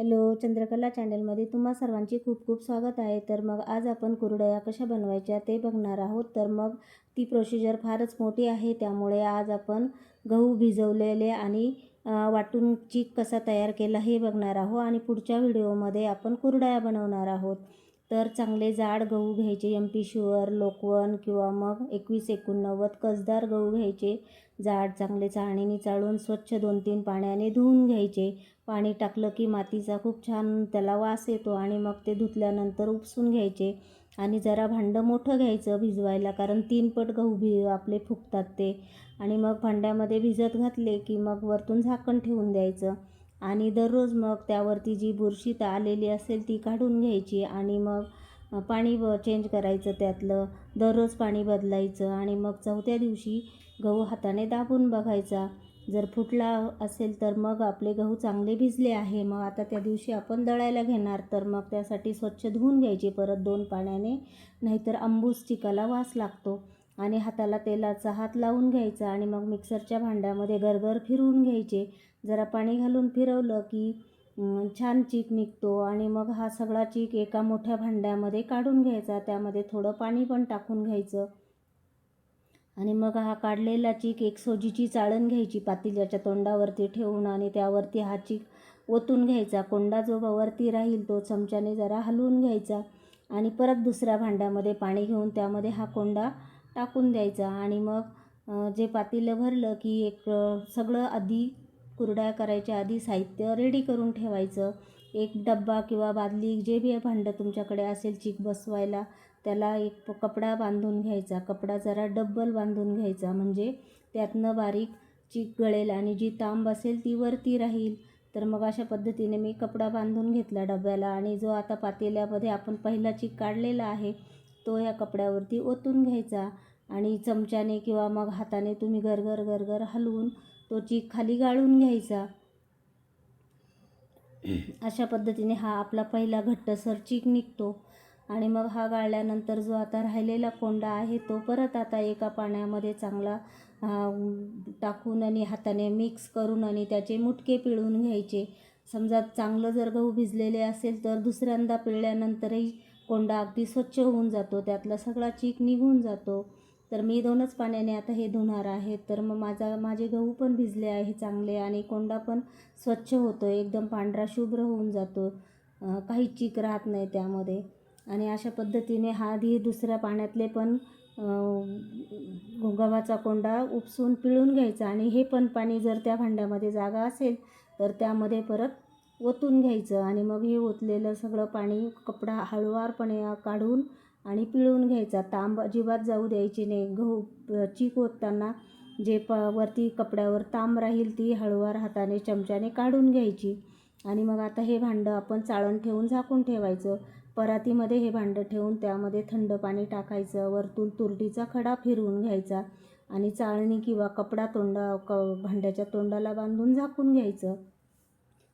Hello Chandrakala चॅनलमध्ये तुम्हा सर्वांचे खूप खूप स्वागत आहे. तर मग आज आपण कुरडया कशा बनवायच्या ते बघणार आहोत. तर मग ती प्रोसिजर फारच मोठी आहे त्यामुळे आज आपण गहू भिजवलेले आणि वाटून चीक कसा तयार केला हे बघणार आहोत. आणि पुढच्या व्हिडिओमध्ये आपण कुरडया बनवणार आहोत. तर चांगले जाड गहू घ्यायचे एम पी शुअर लोकवन किंवा मग एकवीस एकोणनव्वद कसदार गहू घ्यायचे. जाड चांगले चाळणीने चाळून स्वच्छ दोन तीन पाण्याने धुवून घ्यायचे. पाणी टाकलं की मातीचा खूप छान त्याला वास येतो आणि मग ते धुतल्यानंतर उपसून घ्यायचे. आणि जरा भांडं मोठं घ्यायचं भिजवायला कारण तीन पट गहू भि आपले फुगतात ते. आणि मग भांड्यामध्ये भिजत घातले की मग वरतून झाकण ठेवून द्यायचं. आणि दररोज मग त्यावरती जी बुरशी तर आलेली असेल ती काढून घ्यायची आणि मग पाणी ब चेंज करायचं त्यातलं. दररोज पाणी बदलायचं आणि मग चौथ्या दिवशी गहू हाताने दाबून बघायचा. जर फुटला असेल तर मग आपले गहू चांगले भिजले आहे. मग आता त्या दिवशी आपण दळायला घेणार. तर मग त्यासाठी स्वच्छ धुवून घ्यायचे परत दोन पाण्याने. नाहीतर आंबूस चिकाला वास लागतो. आणि हाताला तेलाचा हात लावून घ्यायचा आणि मग मिक्सरच्या भांड्यामध्ये गरगर फिरवून घ्यायचे. जरा पाणी घालून फिरवलं की छान चीक निघतो आणि मग हा सगळा चीक एका मोठ्या भांड्यामध्ये काढून घ्यायचा. त्यामध्ये थोडं पाणी पण टाकून घ्यायचं. आणि मग हा काढलेला चीक एक सोजीची चाळण घ्यायची पातेल्याच्या तोंडावरती ठेवून आणि त्यावरती हा चीक ओतून घ्यायचा. कोंडा जो वरती राहील तो चमच्याने जरा हलवून घ्यायचा आणि परत दुसऱ्या भांड्यामध्ये पाणी घेऊन त्यामध्ये हा कोंडा टाकून द्यायचा आणि मग जे पातेलं भरलं की एक सगळं आधी कुरड्या करायच्या आधी साहित्य रेडी करून ठेवायचं. एक डब्बा किंवा बादली जे बी भांडं तुमच्याकडे असेल चीक बसवायला त्याला एक कपडा बांधून घ्यायचा. कपडा जरा डब्बल बांधून घ्यायचा. म्हणजे त्यातनं बारीक चीक गळेल आणि जी तांब असेल ती वरती राहील. तर मग अशा पद्धतीने मी कपडा बांधून घेतला डब्याला आणि जो आता पातेल्यामध्ये आपण पहिला चीक काढलेला आहे तो या कपड्यावरती ओतून घ्यायचा. आणि चमच्याने किंवा मग हाताने तुम्ही गरगर गरगर हलवून तो चीक खाली गाळून घ्यायचा. अशा पद्धतीने हा आपला पहिला घट्टसर चीक निघतो. आणि मग हा गाळल्यानंतर जो आता राहिलेला कोंडा आहे तो परत आता एका पाण्यामध्ये चांगला टाकून आणि हाताने मिक्स करून आणि त्याचे मुटके पिळून घ्यायचे. समजा चांगलं जर गहू भिजलेले असेल तर दुसऱ्यांदा पिळल्यानंतरही कोंडा अगदी स्वच्छ होऊन जातो. त्यातला सगळा चीक निघून जातो. तर मी दोनच पाण्याने आता हे धुणार आहे. तर मग माझा माझे गहू पण भिजले आहे चांगले आणि कोंडा पण स्वच्छ होतो एकदम पांढरा शुभ्र होऊन जातो. काही चीक राहत नाही त्यामध्ये. आणि अशा पद्धतीने हा आधी दुसऱ्या पाण्यातले पण गव्हाचा कोंडा उपसून पिळून घ्यायचा आणि हे पण पाणी जर त्या भांड्यामध्ये जागा असेल तर त्यामध्ये परत ओतून घ्यायचं आणि मग हे ओतलेलं सगळं पाणी कपडा हळुवारपणे काढून आणि पिळून घ्यायचा. तांब अजिबात जाऊ द्यायची नाही. गहू चीक ओतताना जे प वरती कपड्यावर तांब राहील ती हळुवार हाताने चमच्याने काढून घ्यायची. आणि मग आता हे भांडं आपण चाळण ठेवून झाकून ठेवायचं. परातीमध्ये हे भांडं ठेवून त्यामध्ये थंड पाणी टाकायचं. वरतून तुरटीचा खडा फिरवून घ्यायचा. आणि चाळणी किंवा कपडा तोंडा क भांड्याच्या तोंडाला बांधून झाकून घ्यायचं.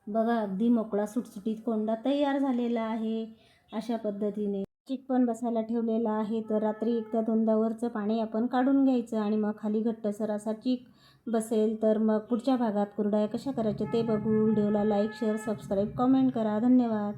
बघा अगदी मोकळा सुटसुटीत कोंडा तयार झालेला आहे अशा पद्धतीने. चीक पण बसायला ठेवलेला आहे. तर रात्री एकदा दोनदा वरचं पाणी आपण काढून घ्यायचं आणि मग खाली घट्टसर असा चीक बसेल. तर मग पुढच्या भागात कुरडया कशा करायच्या ते बघू. व्हिडिओला लाईक शेअर सबस्क्राईब कमेंट करा. धन्यवाद.